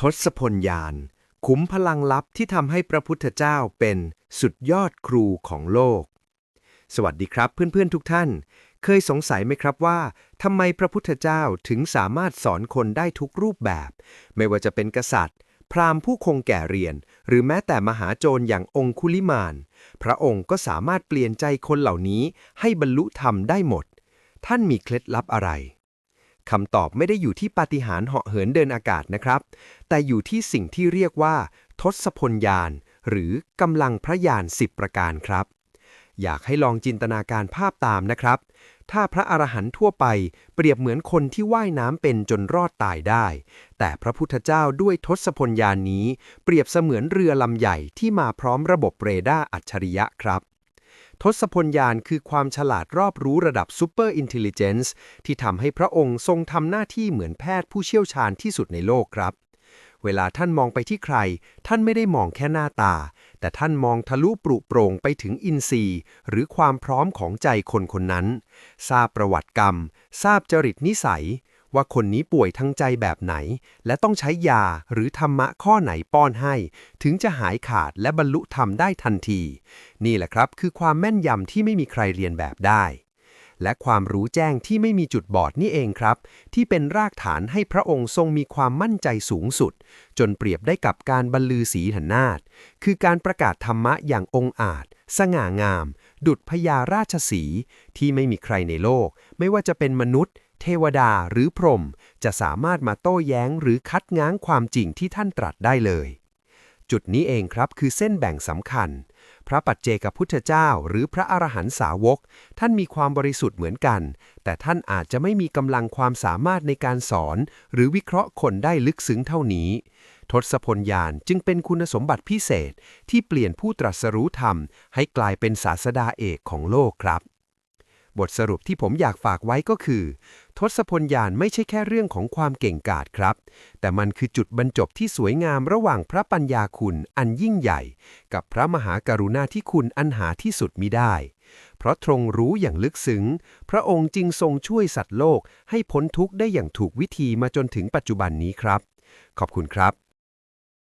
ทศพลยาน ขุมพลังลับที่ทำให้พระพุทธเจ้าเป็นสุดยอดครูของโลก สวัสดีครับเพื่อนๆทุกท่าน เคยสงสัยไหมครับว่าทำไมพระพุทธเจ้าถึงสามารถสอนคนได้ทุกรูปแบบ ไม่ว่าจะเป็นกษัตริย์ พราหมณ์ผู้คงแก่เรียน หรือแม้แต่มหาโจรอย่างองคุลิมาน พระองค์ก็สามารถเปลี่ยนใจคนเหล่านี้ให้บรรลุธรรมได้หมด ท่านมีเคล็ดลับอะไร คำตอบไม่ได้อยู่ที่ปาฏิหาริย์เหาะเหินเดินอากาศนะครับ แต่อยู่ที่สิ่งที่เรียกว่า ทศพลยาน หรือกำลังพระยานสิบประการครับ อยากให้ลองจินตนาการภาพตามนะครับ ถ้าพระอรหันต์ทั่วไปเปรียบเหมือนคนที่ว่ายน้ำเป็นจนรอดตายได้ แต่พระพุทธเจ้าด้วยทศพลยานนี้ เปรียบเสมือนเรือลำใหญ่ที่มาพร้อมระบบเรดาร์อัจฉริยะครับ ทศพลยานคือความฉลาดรอบรู้ระดับซูเปอร์อินเทลเจนซ์ที่ทำให้พระองค์ทรงทำหน้าที่เหมือนแพทย์ผู้เชี่ยวชาญที่สุดในโลกครับ เวลาท่านมองไปที่ใคร ท่านไม่ได้มองแค่หน้าตา แต่ท่านมองทะลุปรุโปร่งไปถึงอินทรีย์ หรือความพร้อมของใจคนคนนั้น ทราบประวัติกรรม ทราบจริตนิสัย ว่าคนนี้ป่วยทั้งใจแบบไหน และต้องใช้ยาหรือธรรมะข้อไหนป้อนให้ ถึงจะหายขาดและบรรลุธรรมได้ทันที นี่แหละครับคือความแม่นยำที่ไม่มีใครเรียนแบบได้ และความรู้แจ้งที่ไม่มีจุดบอดนี่เองครับ ที่เป็นรากฐานให้พระองค์ทรงมีความมั่นใจสูงสุด จนเปรียบได้กับการบรรลือศีหนนาฏคือการประกาศธรรมะอย่างองอาจ สง่างามดุจพญาราชสีที่ไม่มีใครในโลก ไม่ว่าจะเป็นมนุษย์ เทวดาหรือพรหมจะสามารถมาโต้แย้งหรือคัดง้างความจริงที่ท่านตรัสได้เลย จุดนี้เองครับคือเส้นแบ่งสำคัญ พระปัจเจกพุทธเจ้า หรือพระอรหันตสาวก ท่านมีความบริสุทธิ์เหมือนกัน แต่ท่านอาจจะไม่มีกำลังความสามารถในการสอน หรือวิเคราะห์คนได้ลึกซึ้งเท่านี้ทศพลยานจึงเป็นคุณสมบัติพิเศษที่เปลี่ยนผู้ตรัสรู้ธรรม ให้กลายเป็นศาสดาเอกของโลกครับ บทสรุปที่ผมอยากฝากไว้ก็คือ ทศพลยานไม่ใช่แค่เรื่องของความเก่งกาจครับ แต่มันคือจุดบรรจบที่สวยงามระหว่างพระปัญญาคุณอันยิ่งใหญ่ กับพระมหากรุณาธิคุณอันหาที่สุดมิได้ เพราะทรงรู้อย่างลึกซึ้ง พระองค์จึงทรงช่วยสัตว์โลกให้พ้นทุกข์ได้อย่างถูกวิธีมาจนถึงปัจจุบันนี้ครับ ขอบคุณครับ